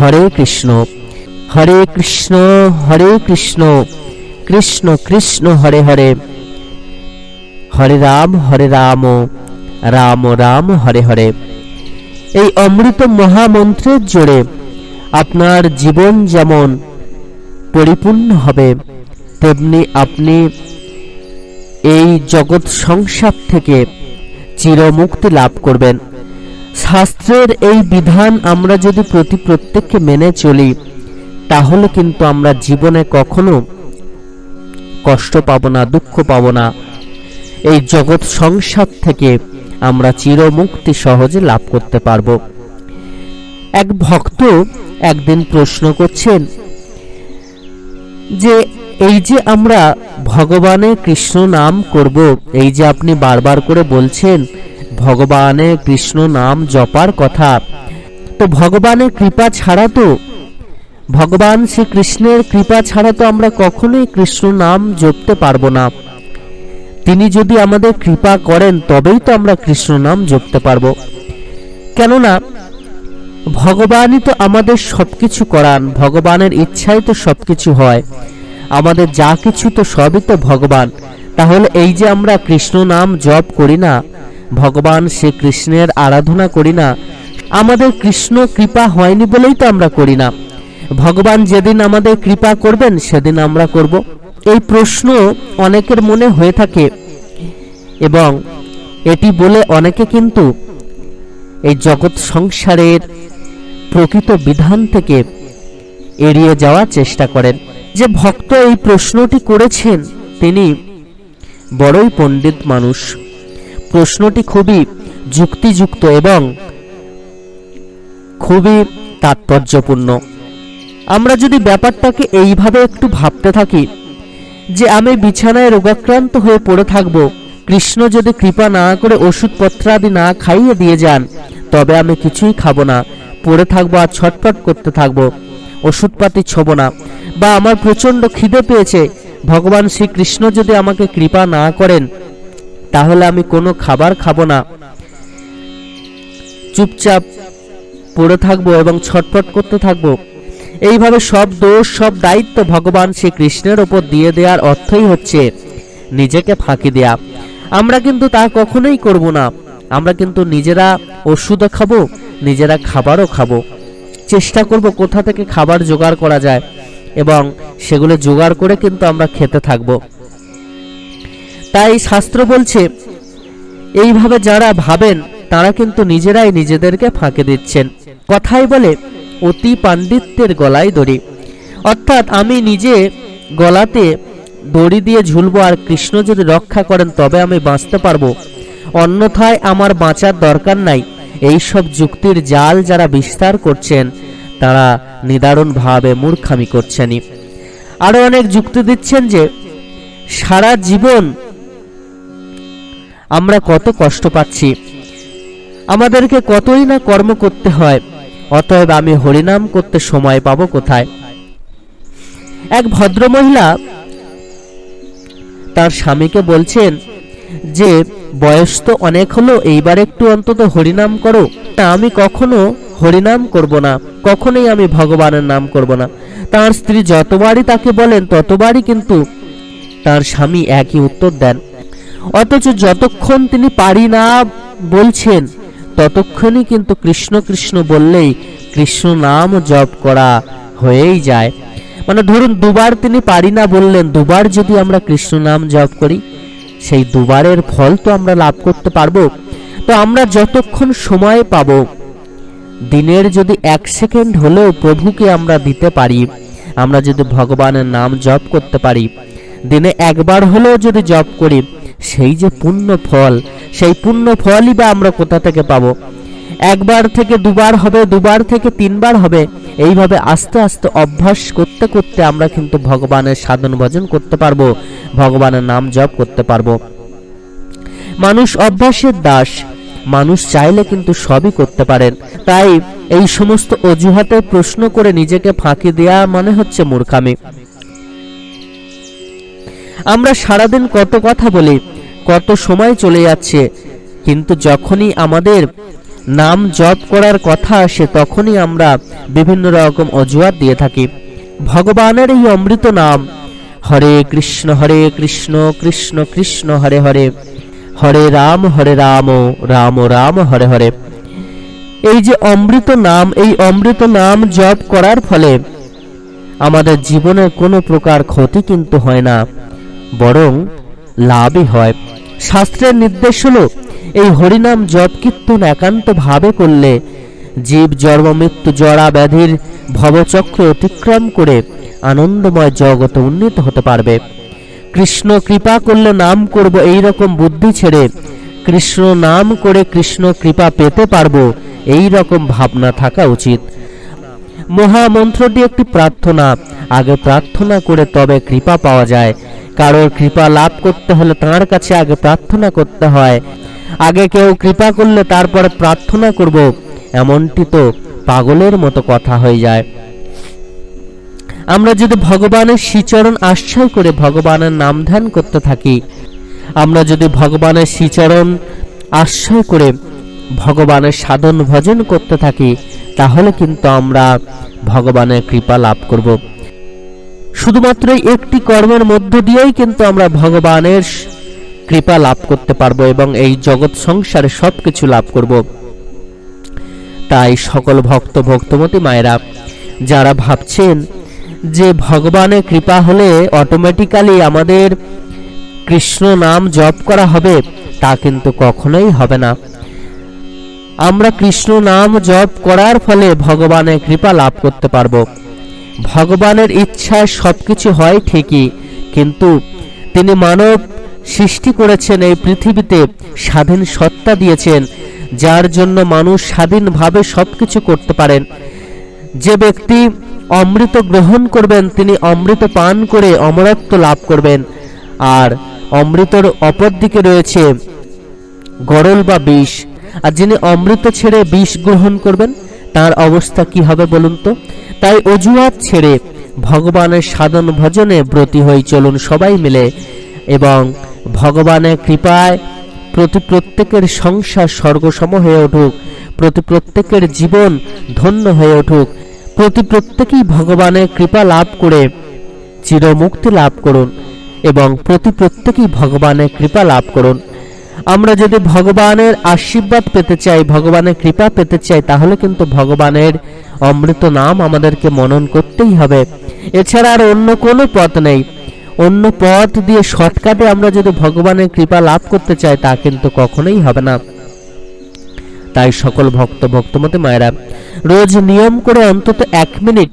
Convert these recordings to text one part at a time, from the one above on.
হরে কৃষ্ণ হরে কৃষ্ণ হরে কৃষ্ণ কৃষ্ণ কৃষ্ণ, হরে হরে। হরে রাম হরে রাম রাম রাম, হরে হরে। এই অমৃত মহামন্ত্রের জোরে আপনার জীবন যেমন পরিপূর্ণ হবে, তেমনি আপনি এই জগৎ সংসার থেকে চিরমুক্তি লাভ করবেন। শাস্ত্রের এই বিধান আমরা যদি প্রতি প্রত্যেককে মেনে চলি, তাহলে কিন্তু আমরা জীবনে কখনো কষ্ট পাবো না, দুঃখ পাবো না। এই জগৎ সংসার থেকে আমরা চিরমুক্তি সহজে লাভ করতে পারব। এক ভক্ত একদিন প্রশ্ন করছেন যে, এই যে আমরা ভগবানের কৃষ্ণ নাম করব, এই যে আপনি বারবার করে বলছেন ভগবানের কৃষ্ণ নাম জপার কথা। তো ভগবানের কৃপা ছাড়া তো, ভগবান শ্রীকৃষ্ণের কৃপা ছাড়া তো আমরা কখনোই কৃষ্ণ নাম জপতে পারব না। তিনি যদি আমাদের কৃপা করেন, তবেই তো আমরা কৃষ্ণ নাম জপতে পারব। কেননা, ভগবানই তো আমাদের সবকিছু করান, ভগবানের ইচ্ছাই তো সবকিছু হয়। আমাদের যা কিছু তো সবই তো ভগবান। তাহলে এই যে আমরা কৃষ্ণ নাম জপ করি না ভগবান শ্রীকৃষ্ণের আরাধনা করি না। আমাদের কৃষ্ণ কৃপা হয়নি বলেই তো আমরা করি না। ভগবান যেদিন আমাদের কৃপা করবেন, সেদিন আমরা করব। এই প্রশ্ন অনেকের মনে হয়ে থাকে এবং এটি বলে অনেকে কিন্তু এই জগৎ সংসারের প্রকৃত বিধান থেকে এড়িয়ে যাওয়ার চেষ্টা করেন। যে ভক্ত এই প্রশ্নটি করেছেন, তিনি বড়ই পণ্ডিত মানুষ। প্রশ্নটি খুবই যুক্তিযুক্ত এবং খুবই তাৎপর্যপূর্ণ। আমরা যদি ব্যাপারটাকে এইভাবে একটু ভাবতে থাকি যে আমি বিছানায় রোগাক্রান্ত হয়ে পড়ে থাকব, কৃষ্ণ যদি কৃপা না করে ওষুধপত্র আদি না খাইয়ে দিয়ে যান, তবে আমি কিছুই খাব না, পড়ে থাকব আর ছটপট করতে থাকব, ওষুধপাতি ছোব না, বা আমার প্রচণ্ড খিদে পেয়েছে, ভগবান শ্রীকৃষ্ণ যদি আমাকে কৃপা না করেন তাহলে আমি কোনো খাবার খাব না। চুপচাপ পড়ে থাকব এবং ছটফট করতে থাকব। এইভাবে সব দোষ, সব দায়িত্ব ভগবান শ্রীকৃষ্ণের ওপর দিয়ে দেওয়ার অর্থই হচ্ছে নিজেকে ফাঁকি দেয়া। আমরা কিন্তু তা কখনোই করব না। আমরা কিন্তু নিজেরা ওষুধও খাব, নিজেরা খাবারও খাব। চেষ্টা করব কোথা থেকে খাবার জোগাড় করা যায় এবং সেগুলো জোগাড় করে কিন্তু আমরা খেতে থাকব। তাই শাস্ত্র বলছে, এইভাবে যারা ভাবেন, তারা কিন্তু নিজেরাই নিজেদেরকে ফাঁকে দিচ্ছেন। কথাই বলে, অতি পাণ্ডিত্যের গলায় দড়ি। অর্থাৎ আমি নিজে গলাতে দড়ি দিয়ে ঝুলবো আর কৃষ্ণ যদি রক্ষা করেন, তবে আমি বাঁচতে পারব। অন্যথায় আমার বাঁচার দরকার নাই। এই সব যুক্তির জাল যারা বিস্তার করছেন, তারা নিদারুণভাবে মূর্খামি করছেনই। আরও অনেক যুক্তি দিচ্ছেন যে, সারা জীবন আমরা কত কষ্ট পাচ্ছি। আমাদেরকে কতই না কর্ম করতে হয়, অতএব আমি হরিনাম করতে সময় পাবো কোথায়? এক ভদ্রমহিলা তার স্বামীকে বলছেন যে, বয়স তো অনেক হলো, এইবার একটু অন্তত হরিনাম করো। না, আমি কখনো হরিনাম করব না, কখনোই আমি ভগবানের নাম করব না। তার স্ত্রী যতবারই তাকে বলেন, ততবারই কিন্তু তার স্বামী একই উত্তর দেন। অথচ যতক্ষণ তিনি পারি না বলছেন, ততক্ষণই কিন্তু কৃষ্ণ কৃষ্ণ বললেই কৃষ্ণ নাম জপ করা হয়েই যায়। মানে ধরুন দুবার তিনি পারি না বললেন, দুবার যদি আমরা কৃষ্ণ নাম জপ করি, সেই দুবারের ফল তো আমরা লাভ করতে পারব। তো আমরা যতক্ষণ সময় পাব, দিনের যদি এক সেকেন্ড হলেও প্রভুকে আমরা দিতে পারি, আমরা যদি ভগবানের নাম জপ করতে পারি, দিনে একবার হলেও যদি জপ করি সেই যে পুণ্য ফল, সেই পুণ্য ফলই বা আমরা কোথা থেকে পাবো? একবার থেকে দুবার হবে, দুবার থেকে তিনবার হবে, এইভাবে আস্তে আস্তে অভ্যাস করতে করতে আমরা কিন্তু ভগবানের সাধন ভজন করতে পারব, ভগবানের নাম জপ করতে পারব। মানুষ অভ্যাসের দাস, মানুষ চাইলে কিন্তু সবই করতে পারেন তাই এই সমস্ত অজুহাতে প্রশ্ন করে নিজেকে ফাঁকি দেয়া মানে হচ্ছে মূর্খামি। আমরা সারাদিন কত কথা বলি কত সময় চলে যাচ্ছে। কিন্তু যখনই আমাদের নাম জপ করার কথা আসে, তখনই আমরা বিভিন্ন রকম অজুহাত দিয়ে থাকি। ভগবানের এই অমৃত নাম, হরে কৃষ্ণ হরে কৃষ্ণ কৃষ্ণ কৃষ্ণ, হরে হরে। হরে রাম হরে রাম রাম রাম, হরে হরে। এই যে অমৃত নাম, এই অমৃত নাম জপ করার ফলে আমাদের জীবনে কোনো প্রকার ক্ষতি কিন্তু হয় না। বরং লাভই হয়। শাস্ত্রের নির্দেশ হলো, এই হরিনাম জপ কীর্তন একান্ত ভাবে করলে জীব, জন্ম, মৃত্যু, জরা, ব্যাধির ভবচক্র অতিক্রম করে আনন্দময় জগতে উন্নীত হতে পারবে। কৃষ্ণ কৃপা করলে নাম করব এই রকম বুদ্ধি ছেড়ে কৃষ্ণ নাম করে কৃষ্ণ কৃপা পেতে পারব এই রকম ভাবনা থাকা উচিত। মহামন্ত্রটি একটি প্রার্থনা। আগে প্রার্থনা করে তবে কৃপা পাওয়া যায়। কারোর কৃপা লাভ করতে হলে তার কাছে আগে প্রার্থনা করতে হয়। আগে কেউ কৃপা করলে তারপরে প্রার্থনা করব। এমনটি তো পাগলের মতো কথা হয়ে যায়। আমরা যদি ভগবানের শ্রীচরণ আশ্রয় করে ভগবানের নাম ধ্যান করতে থাকি, আমরা যদি ভগবানের শ্রীচরণ আশ্রয় করে ভগবানের সাধন ভজন করতে থাকি তাহলে কিন্তু আমরা ভগবানের কৃপা লাভ করব। শুধুমাত্র একটি কর্মের মধ্য দিয়েই কিন্তু আমরা ভগবানের কৃপা লাভ করতে পারব এবং এই জগৎ সংসারে সব কিছু লাভ করব। তাই সকল ভক্ত ভক্তমতী মায়েরা, যারা ভাবছেন যে ভগবানের কৃপা হলে অটোমেটিক্যালি আমাদের কৃষ্ণ নাম জপ করা হবে, তা কিন্তু কখনোই হবে না। আমরা কৃষ্ণ নাম জপ করার ফলে ভগবানের কৃপা লাভ করতে পারব। ভগবানের ইচ্ছায় সবকিছু হয় ঠিকই, কিন্তু তিনি মানব সৃষ্টি করেছেন এই পৃথিবীতে স্বাধীন সত্তা দিয়েছেন, যার জন্য মানুষ স্বাধীনভাবে সবকিছু করতে পারেন। যে ব্যক্তি অমৃত গ্রহণ করবেন, তিনি অমৃত পান করে অমরত্ব লাভ করবেন। আর অমৃতর অপর দিকে রয়েছে গরল বা বিষ। আর যিনি অমৃত ছেড়ে বিষ গ্রহণ করবেন, তার অবস্থা কি হবে বলুন তো? তাই অজুহাত ছেড়ে ভগবানের সাধন ভজনে ব্রতী হই চলুন সবাই মিলে এবং ভগবানের কৃপায় প্রতি প্রত্যেকের সংসার স্বর্গসম হয়ে উঠুক, প্রতি প্রত্যেকের জীবন ধন্য হয়ে উঠুক, প্রতি প্রত্যেকেই ভগবানের কৃপা লাভ করে চিরমুক্তি লাভ করুন এবং প্রতি প্রত্যেকেই ভগবানের কৃপা লাভ করুন। আমরা যদি ভগবানের আশীর্বাদ পেতে চাই, ভগবানের কৃপা পেতে চাই, তাহলে কিন্তু ভগবানের অমৃত নাম আমাদেরকে মনন করতেই হবে। এছাড়া আর অন্য কোনো পথ নেই। অন্য পথ দিয়ে শর্টকাটে আমরা যদি ভগবানের কৃপা লাভ করতে চাই, তা কিন্তু কখনোই হবে না। তাই সকল ভক্ত, ভক্তমতে মায়েরা, রোজ নিয়ম করে অন্তত এক মিনিট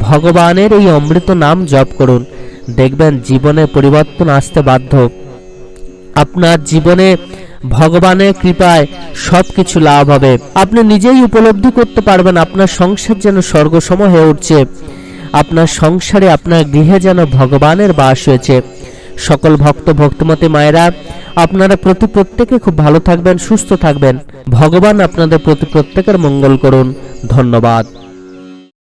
ভগবানের এই অমৃত নাম জপ করুন। দেখবেন জীবনে পরিবর্তন আসতে বাধ্য। আপনার জীবনে ভগবানের কৃপায় সব কিছু লাভ হবে। আপনি নিজেই উপলব্ধি করতে পারবেন আপনার সংসার যেন স্বর্গসম হয়ে উঠছে। আপনার সংসারে আপনার গৃহে যেন ভগবানের বাস হয়েছে। সকল ভক্ত, ভক্তমতী মায়েরা, আপনারা প্রতি প্রত্যেকে খুব ভালো থাকবেন, সুস্থ থাকবেন। ভগবান আপনাদের প্রতি প্রত্যেকের মঙ্গল করুন। ধন্যবাদ।